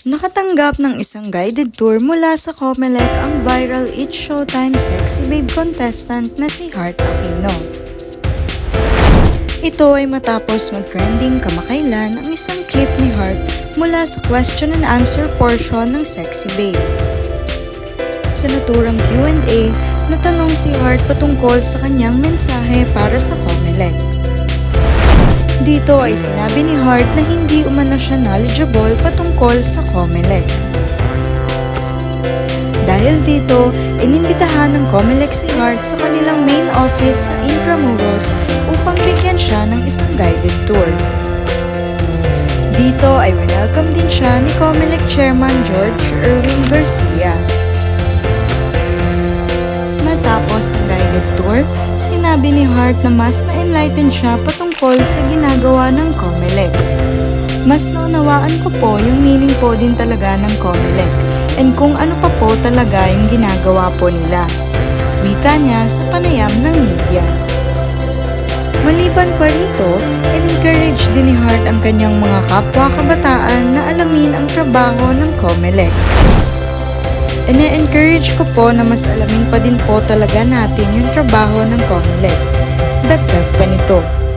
Nakatanggap ng isang guided tour mula sa Comelec ang viral It's Showtime Sexy Babe contestant na si Heart Aquino. Ito ay matapos mag-trending kamakailan ang isang clip ni Heart mula sa question and answer portion ng Sexy Babe. Sa naturang Q&A, natanong si Heart patungkol sa kanyang mensahe para sa Comelec. Dito ay sinabi ni Hart na hindi umano siya knowledgeable patungkol sa Comelec. Dahil dito, inimbitahan ng Comelec si Hart sa kanilang main office sa Intramuros upang bigyan siya ng isang guided tour. Dito ay welcome din siya ni Comelec Chairman George Erwin Garcia. Matapos ang guided tour, sinabi ni Hart na mas na-enlighten siya patungkol sa ginagawa ng Comelec. Mas naunawaan ko po yung meaning po din talaga ng Comelec and kung ano pa po talaga yung ginagawa po nila. Wika niya sa panayam ng media. Maliban pa rito, encourage din ni Hart ang kanyang mga kapwa kabataan na alamin ang trabaho ng Comelec. Ine-encourage ko po na mas alamin pa din po talaga natin yung trabaho ng Comelec. Dagdag pa nito.